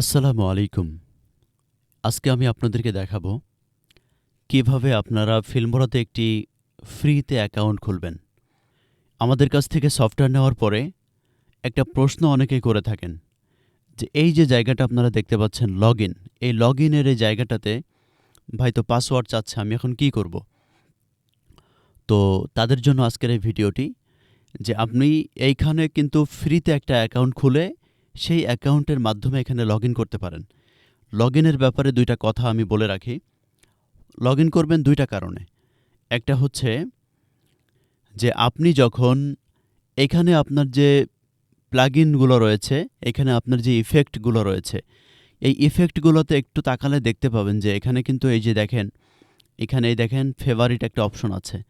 আসসালামু আলাইকুম। আজকে আমি আপনাদেরকে দেখাবো কীভাবে আপনারা ফিল্মোরাতে একটি ফ্রিতে অ্যাকাউন্ট খুলবেন। আমাদের কাছ থেকে সফটওয়্যার নেওয়ার পরে একটা প্রশ্ন অনেকেই করে থাকেন যে, এই যে জায়গাটা আপনারা দেখতে পাচ্ছেন লগ ইন এই লগ ইনের এই জায়গাটাতে, ভাই, তো পাসওয়ার্ড চাচ্ছে, আমি এখন কি করব? তো তাদের জন্য আজকের এই ভিডিওটি যে, আপনি এইখানে কিন্তু ফ্রিতে একটা অ্যাকাউন্ট খুলে সেই অ্যাকাউন্টের মাধ্যমে এখানে লগ করতে পারেন। লগ ব্যাপারে দুইটা কথা আমি বলে রাখি। লগ করবেন দুইটা কারণে। একটা হচ্ছে যে আপনি যখন এখানে আপনার যে প্লাগ ইনগুলো রয়েছে, এখানে আপনার যে ইফেক্টগুলো রয়েছে, এই ইফেক্টগুলোতে একটু তাকালে দেখতে পাবেন যে এখানে কিন্তু এই যে দেখেন, এখানে এই দেখেন ফেভারিট একটা অপশন আছে।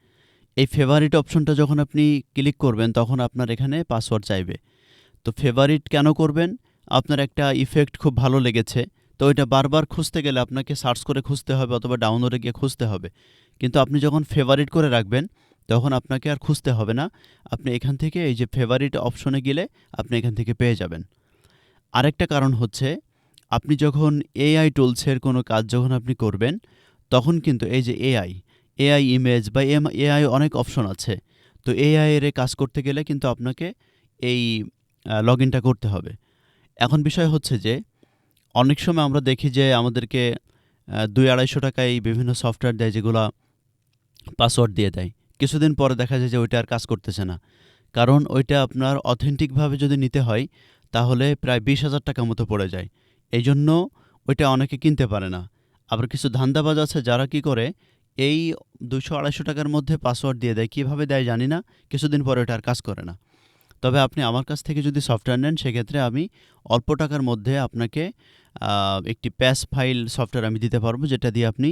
এই ফেভারিট অপশনটা যখন আপনি ক্লিক করবেন, তখন আপনার এখানে পাসওয়ার্ড চাইবে। তো ফেভারিট কেন করবেন? আপনার একটা ইফেক্ট খুব ভালো লেগেছে। তো ওইটা বারবার খুঁজতে গেলে আপনাকে সার্চ করে খুঁজতে হবে অথবা ডাউনলোডে গিয়ে খুঁজতে হবে। কিন্তু আপনি যখন ফেভারিট করে রাখবেন, তখন আপনাকে আর খুঁজতে হবে না। আপনি এখান থেকে এই যে ফেভারিট অপশনে গেলে আপনি এখান থেকে পেয়ে যাবেন। আরেকটা কারণ হচ্ছে, আপনি যখন এআই টুলসের কোনো কাজ যখন আপনি করবেন, তখন কিন্তু এই যে এআই এআই ইমেজ বা এআই অনেক অপশন আছে। তো এআই এর কাজ করতে গেলে কিন্তু আপনাকে এই লগ ইনটা করতে হবে। এখন বিষয় হচ্ছে যে, অনেক সময় আমরা দেখি যে আমাদেরকে দুই আড়াইশো টাকায় বিভিন্ন সফটওয়্যার দেয় যেগুলো পাসওয়ার্ড দিয়ে দেয়। কিছুদিন পরে দেখা যায় যে ওইটা আর কাজ করতেছে না। কারণ ওইটা আপনার অথেন্টিকভাবে যদি নিতে হয়, তাহলে প্রায় বিশ হাজার টাকা মতো পড়ে যায়। এই জন্য ওইটা অনেকে কিনতে পারে না। আবার কিছু ধান্দাবাজ আছে যারা কি করে, এই দুশো আড়াইশো টাকার মধ্যে পাসওয়ার্ড দিয়ে দেয়। কীভাবে দেয় জানি না, কিছুদিন পরে ওটা আর কাজ করে না। তবে আপনি আমার কাছ থেকে যদি সফটওয়্যার নেন, সেক্ষেত্রে আমি অল্প টাকার মধ্যে আপনাকে একটি প্যাস ফাইল সফটওয়্যার আমি দিতে পারব, যেটা দিয়ে আপনি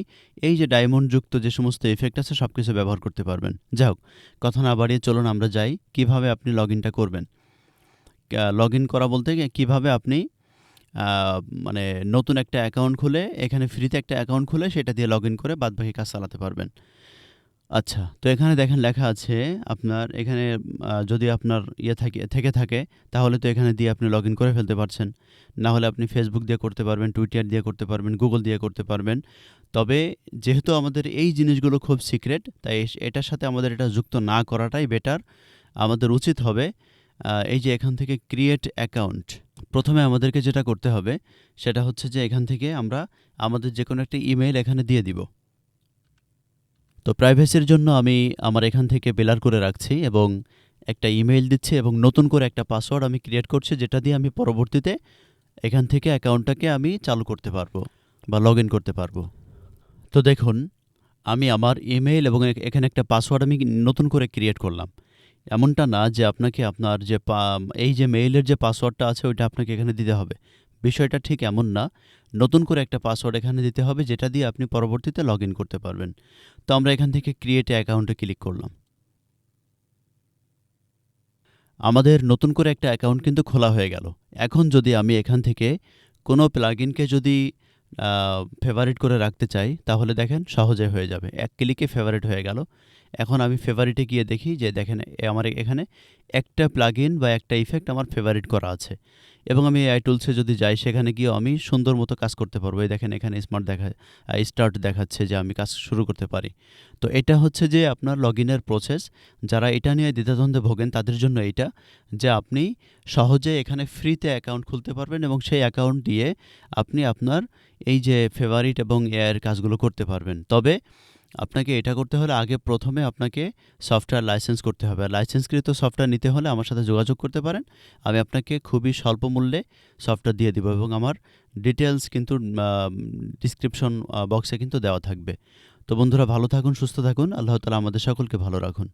এই যে ডায়মন্ডযুক্ত যে সমস্ত এফেক্ট আছে সব কিছু ব্যবহার করতে পারবেন। যাই হোক, কথা না বাড়িয়ে চলুন আমরা যাই, কীভাবে আপনি লগ ইনটা করবেন। লগ ইন করা বলতে কীভাবে আপনি মানে নতুন একটা অ্যাকাউন্ট খুলে, এখানে ফ্রিতে একটা অ্যাকাউন্ট খুলে, সেটা দিয়ে লগ ইন করে বাদবাকি কাজ চালাতে পারবেন। আচ্ছা তো এখানে দেখেন লেখা আছে আপনার এখানে যদি আপনার ইয়ে থাকে, থেকে থাকে, তাহলে তো এখানে দিয়ে আপনি লগ করে ফেলতে পারছেন। না হলে আপনি ফেসবুক দিয়ে করতে পারবেন টুইটার দিয়ে করতে পারবেন গুগল দিয়ে করতে পারবেন। তবে যেহেতু আমাদের এই জিনিসগুলো খুব সিক্রেট তাই এটার সাথে আমাদের এটা যুক্ত না করাটাই বেটার আমাদের উচিত হবে এই যে এখান থেকে ক্রিয়েট অ্যাকাউন্ট প্রথমে আমাদেরকে যেটা করতে হবে, সেটা হচ্ছে যে এখান থেকে আমরা আমাদের যে কোনো একটা ইমেল এখানে দিয়ে দিব। তো প্রাইভেসির জন্য আমি আমার এখান থেকে বেলার করে রাখছি এবং একটা ইমেইল দিচ্ছি এবং নতুন করে একটা পাসওয়ার্ড আমি ক্রিয়েট করছি যেটা দিয়ে আমি পরবর্তীতে এখান থেকে অ্যাকাউন্টটাকে আমি চালু করতে পারব বা লগ ইন করতে পারব। তো দেখুন, আমি আমার ইমেইল এবং এখানে একটা পাসওয়ার্ড আমি নতুন করে ক্রিয়েট করলাম। এমনটা না যে আপনাকে আপনার যে এই যে মেইলের যে পাসওয়ার্ডটা আছে ওইটা আপনাকে এখানে দিতে হবে। বিষয়টা ঠিক এমন না, নতুন করে একটা পাসওয়ার্ড এখানে দিতে হবে যেটা দিয়ে আপনি পরবর্তীতে লগ করতে পারবেন। তো আমরা এখান থেকে ক্রিয়েট অ্যাকাউন্টে ক্লিক করলাম। আমাদের নতুন করে একটা অ্যাকাউন্ট কিন্তু খোলা হয়ে গেল। এখন যদি আমি এখান থেকে কোনো প্লাগইনকে যদি ফেভারিট করে রাখতে চাই, তাহলে দেখেন সহজে হয়ে যাবে। এক ক্লিকে ফেভারিট হয়ে গেল। এখন আমি ফেভারিটে গিয়ে দেখি যে দেখেন আমার এখানে একটা প্লাগইন বা একটা ইফেক্ট আমার ফেভারিট করা আছে। এবং আমি আই টুলসে যদি যাই, সেখানে গিয়ে আমি সুন্দর মতো কাজ করতে পারব। এই দেখেন, এখানে স্মার্ট দেখা স্টার্ট দেখাচ্ছে যে আমি কাজ শুরু করতে পারি। তো এটা হচ্ছে যে আপনার লগ ইনের প্রসেস যারা এটা নিয়ে দ্বিধাদ্বন্দ্বে ভোগেন, তাদের জন্য এইটা যে আপনি সহজে এখানে ফ্রিতে অ্যাকাউন্ট খুলতে পারবেন এবং সেই অ্যাকাউন্ট দিয়ে আপনি আপনার এই যে ফেভারিট এবং এআইয়ের কাজগুলো করতে পারবেন। তবে আপনাকে এটা করতে হলে আগে প্রথমে আপনাকে সফটওয়্যার লাইসেন্স করতে হবে। লাইসেন্সকৃত সফটওয়্যার নিতে হলে আমার সাথে যোগাযোগ করতে পারেন। আমি আপনাকে খুবই স্বল্প মূল্যে সফটওয়্যার দিয়ে দিব এবং আমার ডিটেলস কিন্তু ডিসক্রিপশন বক্সে কিন্তু দেওয়া থাকবে। তো বন্ধুরা ভালো থাকুন, সুস্থ থাকুন। আল্লাহ তালা আমাদের সকলকে ভালো রাখুন।